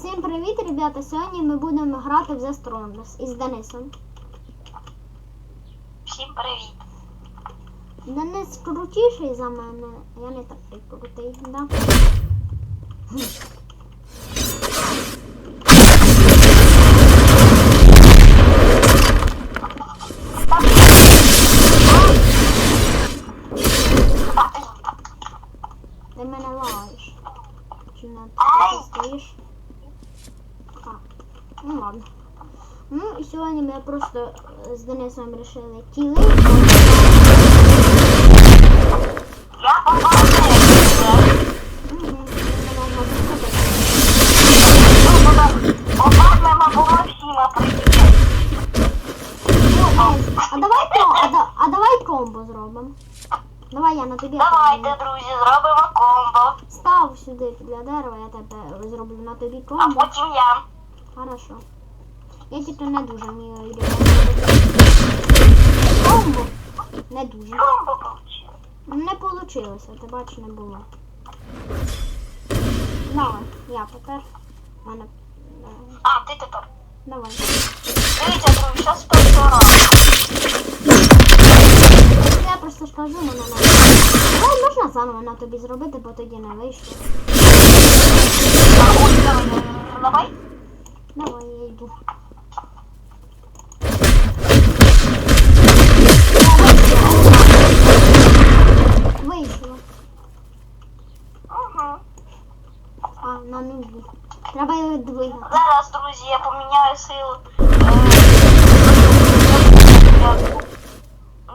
Всім привіт, ребята! Сьогодні ми будемо грати в The Strongest із Денисом. Всім привіт. Денис крутіший за мене. Я не такий крутий, да? Ти мене лаєш. Чи не ти стоїш? А, ну ладно. Ну і сьогодні ми просто е, з Денисом. Я було всіма. А давай а, а давай комбо зробимо. Давай я на тобі. Давайте, друзі, зробимо комбо. Став сюди для дерева, я тебе зроблю на тобі А комбо. потім я. Хорошо. Я тільки не дуже вмію робити. Комбо. Не дуже. Не получилося, ти бачиш, не було. Давай, я тепер. Мене. е, А, ти тепер. Давай. Дивіться, друзі, зараз разу. Я просто скажу мене на. Давай можна заново на тобі зробити, бо тоді не вийшло. А, ось, давай, давай, давай. Давай, я йду. Вийшло. Угу. А, на нулі. Треба його двигати. Зараз, друзі, я поміняю силу.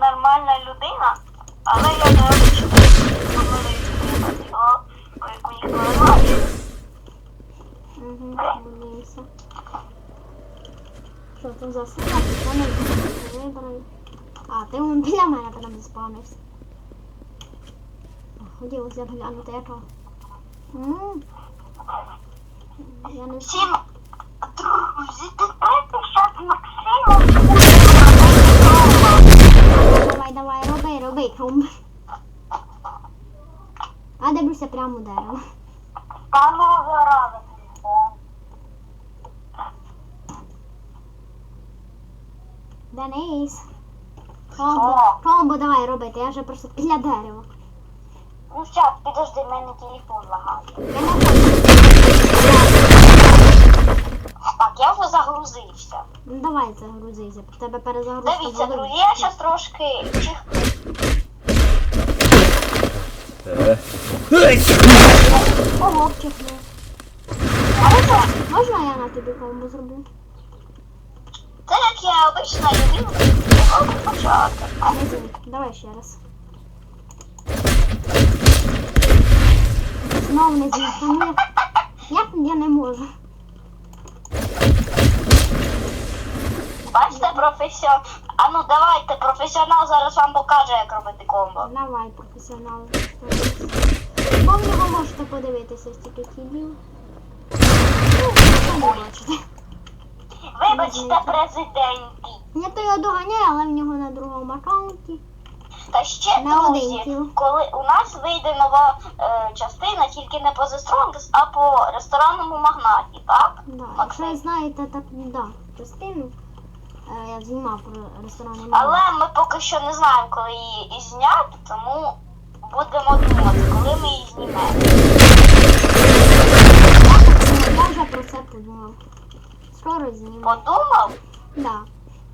Нормальна людина, але я не хочу не має. Угу, подивимося. Що там за сила? Не. А, ти вон біля мене прям заспавнився. Хотілося б глянути, яка. Я не Всім, друзі, тепер зараз Максимом. Давай, давай, роби, роби, комб. А дивлюся прямо дерево. Та ну зараза. Денис. Комбо, комбо давай робити, я вже просто біля дерева. Ну зараз, підожди, в мене телефон лагає. Так, я вже загрузився. Ну давай загрузися, тебе перезагрузка Дивіться, буде. друзі, я зараз трошки чих... Ого, вчихну. Можна я на тобі комбо зроблю? Це як я обично люблю. Не звук. Давай ще раз. Знову не звук. Ну, як- я не можу? Бачите, професіонал. А ну давайте, професіонал зараз вам покаже, як робити комбо. Давай, професіонал. Бо в нього можете подивитися стільки кілів. Ну, бачите. Вибачте, президенті. Я то його доганяю, але в нього на другому аккаунті. Та ще, На друзі, коли у нас вийде нова е, частина, тільки не по The Strongest, а по ресторанному магнаті, так? Да. Якщо ви знаєте, так да, частину е, я знімав про ресторани. Але ми поки що не знаємо, коли її зняти, тому будемо думати, коли ми її знімемо. Я вже про це подумав. Скоро зніму. Подумав? Да.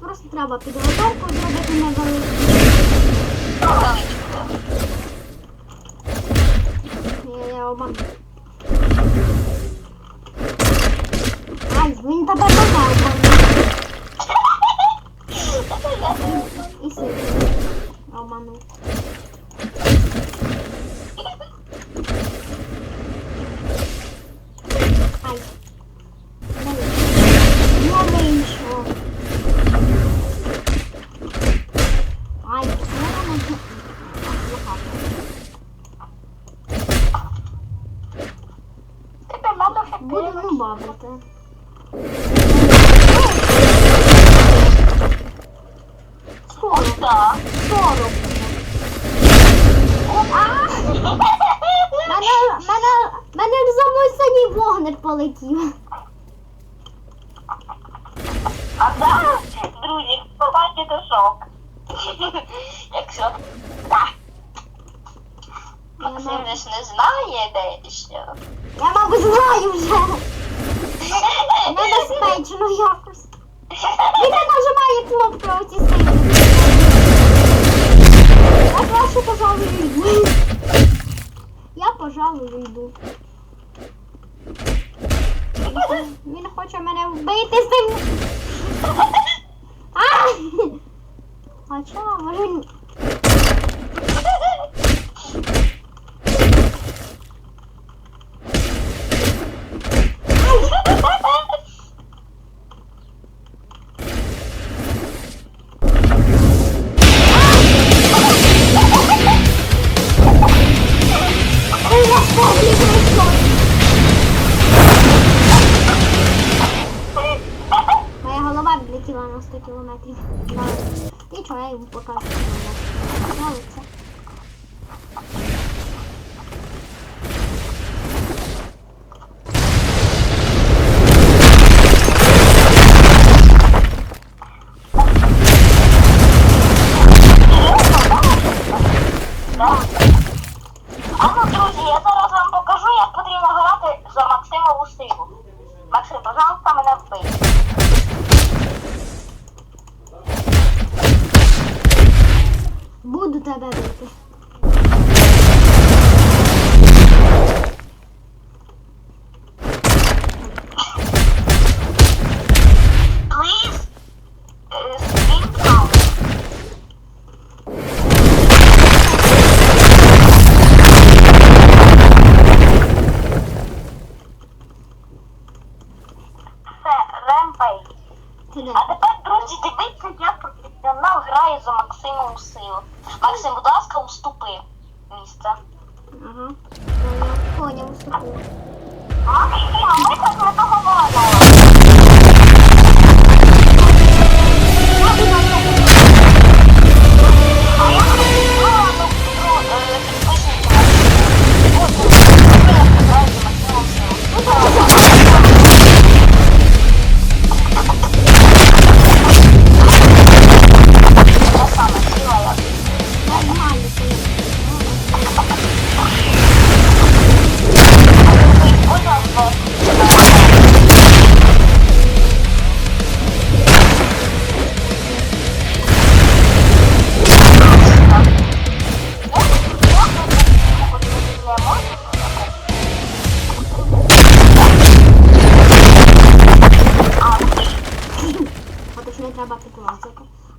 Просто треба підготовку зробити невелику. Я, я обману. Ай, він тебе теж обманув. І сильно. Обманув. Ай. Не вийшло. Не вийшло. Ай, не можу. Тепер треба Буду ну бавити. Скоро, Так. скоро. А! Вогник полетів. А зараз, друзі, побачите шок. Якщо так. Максим мабуть, ж не знає де що. я, мабуть, знаю вже. Небезпечно якось. Він не нажимає кнопки оці сині. Я краще, пожалуй, йду. Я, пожалуй, йду. Він хоче мене вбити з тим. А! чого? може... ні.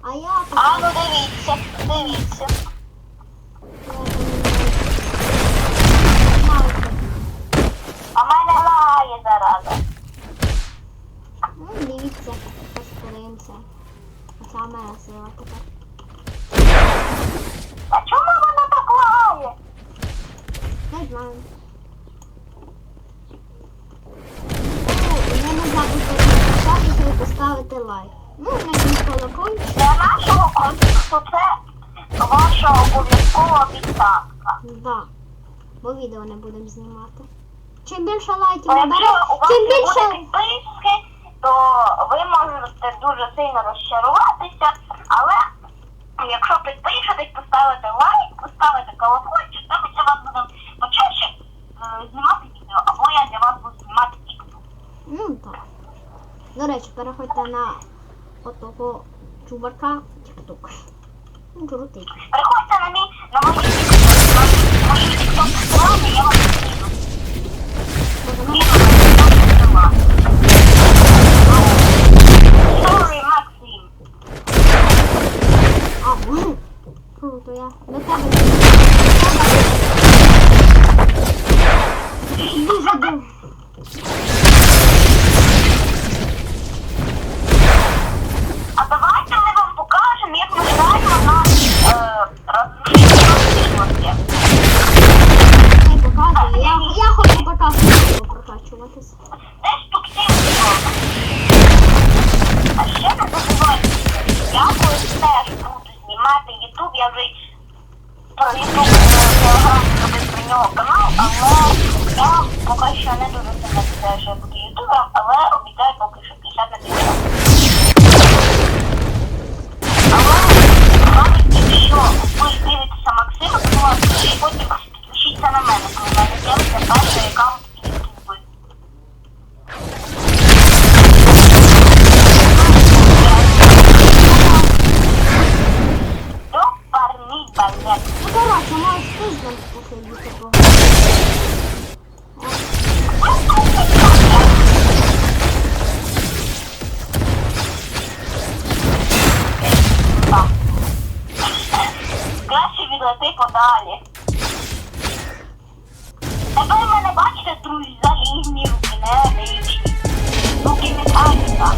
А я А ну дивіться, дивіться. Відео не будемо знімати. Чим більше лайків набере, якщо у вас чим не буде більше. підписки, то ви можете дуже сильно розчаруватися, але якщо підпишетесь, поставите лайк, поставите колокольчик, то ми для вас будемо почаще е, знімати відео, або я для вас буду знімати тікток. Ну так. До речі, переходьте на отого чувака TikTok. Ну, крутий. Приходьте на мій на мої Максим. А, ну, круто, я до тебе. Що не дуже лети подалі. Тепер мене бачите, друзі, залізні руки, не руки. не металіка.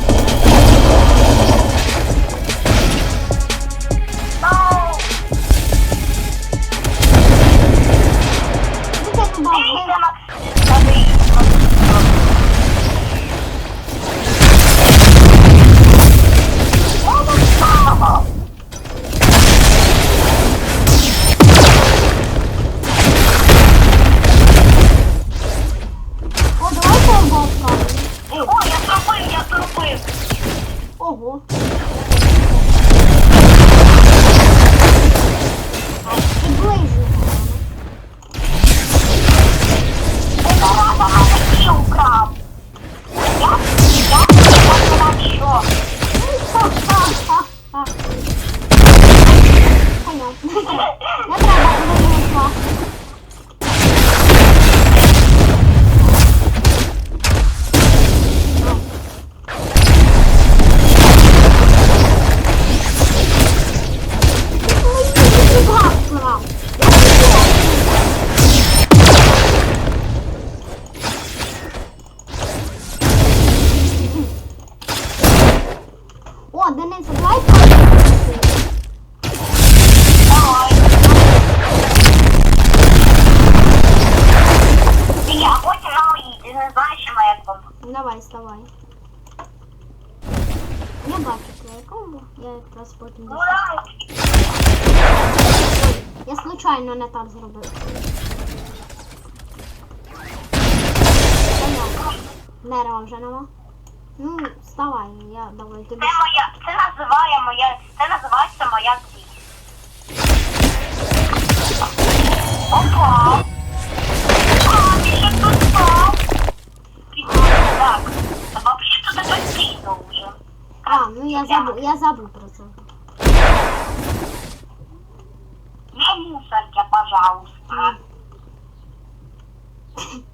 Я случайно не так зробив. Понятно. Дерева вже нема. Ну, вставай, я давай тобі. Це моя, це називає моя, це називається моя ціль. Опа! А, ти ще тут став. Так, та взагалі тут це ціль вже. А, ну я забув, я забув про це. Не мусорьте, пожалуйста. Я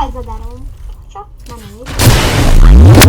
Ховай за деревом. Що? На неї. Правда?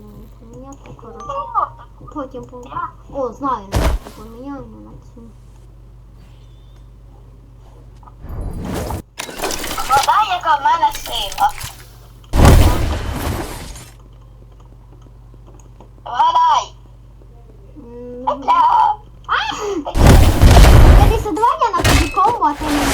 На цю на яку я покажу. Потім по... О, знаю, не на цю. Вода, яка в мене сила. Вгадай. М, Бля. А! Дивися, давай я на тобі комбо, а ти не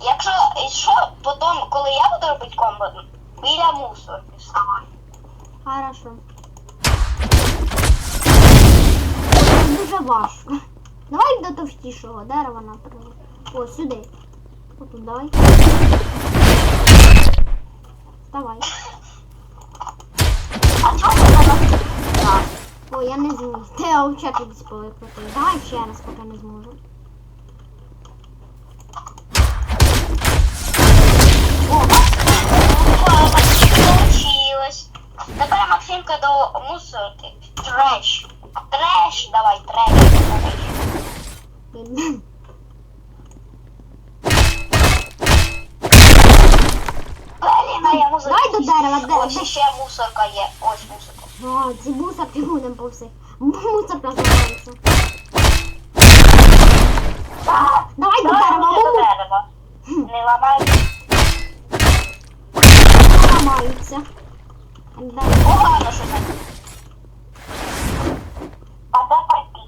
Якщо що, потім, коли я буду робити комбо, біля мусорки вставай. Хорошо. Це дуже важко. Давай до товстішого дерева, наприклад. О, сюди. Отут давай. Вставай. А чого на О, я не зміг. Ти овча кудись повикрутив. Давай ще раз, поки не зможу. Тепер Максимка до мусорки. Треш. Треш, давай, треш. Блін. Блін, а я мусорка. Давай до дерева, де- Ось ще мусорка є. Ось мусорка. О, ці мусорки будемо по всіх. Мусорка називається. Давай до Давай дерева, до дерева. Не ламай. Ламаються. Дай. Погано щось. А де пойти?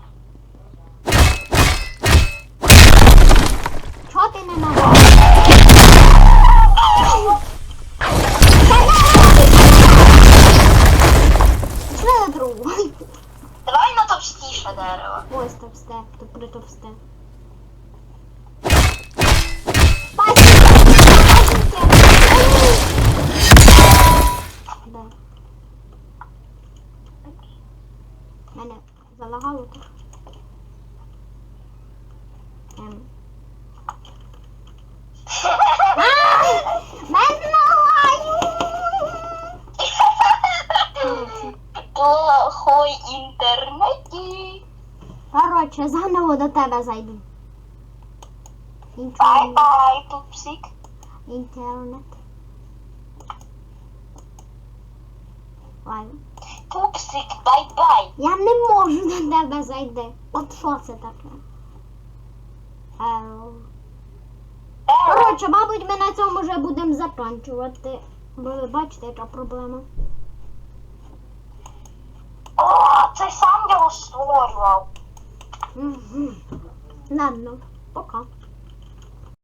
Чого ти не набрав? Пішли на другу. Давай на товстіше дерево. Ось товсте, тут при товсте. Пасіки! Пасіки! Де? Мене залагало так. Ем. А! Мене лагаю! Коротше. Плохой інтернеті. Коротше, заново до тебе зайду. Бай-бай, пупсик. Інтернет. Ладно. Пупсик, бай-бай. Я не можу до тебе зайти. От що це таке? Коротше, мабуть, ми на цьому вже будемо закінчувати. Бо ви бачите, яка проблема. О, це сам його створював. Угу. Ладно, пока.